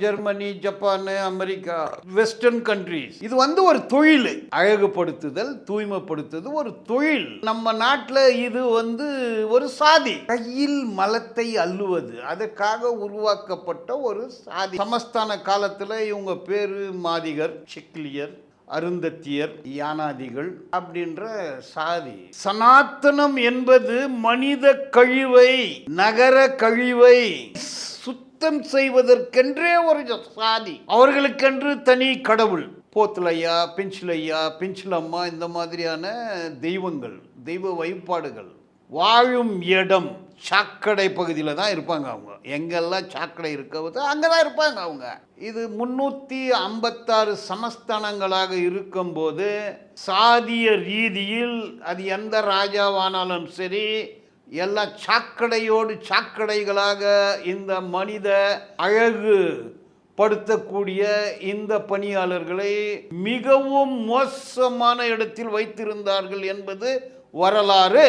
Germany Japan America western countries இது வந்து ஒரு தொழில். அழகுபடுத்துதல் தூய்மைப்படுத்துது ஒரு தொழில். நம்ம நாட்டில் இது வந்து ஒரு சாதி. கையில் மலத்தை அள்ளுவது. அதற்காக உருவாக்கப்பட்ட ஒரு சாதி. சமஸ்தான காலத்தில் இவங்க பேரு மாதிகர் சிக்லியர் அருந்தத்தியர் யானாதிகள் அப்படின்ற சாதி. சனாத்தனம் என்பது மனித கழிவை நகர கழிவை சுத்தம் செய்வதற்கென்றே ஒரு சாதி. அவர்களுக்கென்று தனி கடவுள். போத்துலையா பெஞ்சிலையா பெஞ்சிலம்மா இந்த மாதிரியான தெய்வங்கள் தெய்வ வழிபாடுகள். வாழும் இடம் சாக்கடை பகுதியில் தான் இருப்பாங்க அவங்க. எங்கெல்லாம் சாக்கடை இருக்கவோ அங்கே தான் இருப்பாங்க அவங்க. இது முன்னூற்றி ஐம்பத்தாறு சமஸ்தானங்களாக இருக்கும்போது சாதிய ரீதியில் அது எந்த ராஜாவானாலும் சரி எல்லாம் சாக்கடையோடு சாக்கடைகளாக இந்த மனித அழகு படுத்தக்கூடிய இந்த பணியாளர்களை மிகவும் மோசமான இடத்தில் வைத்திருந்தார்கள் என்பது வரலாறு.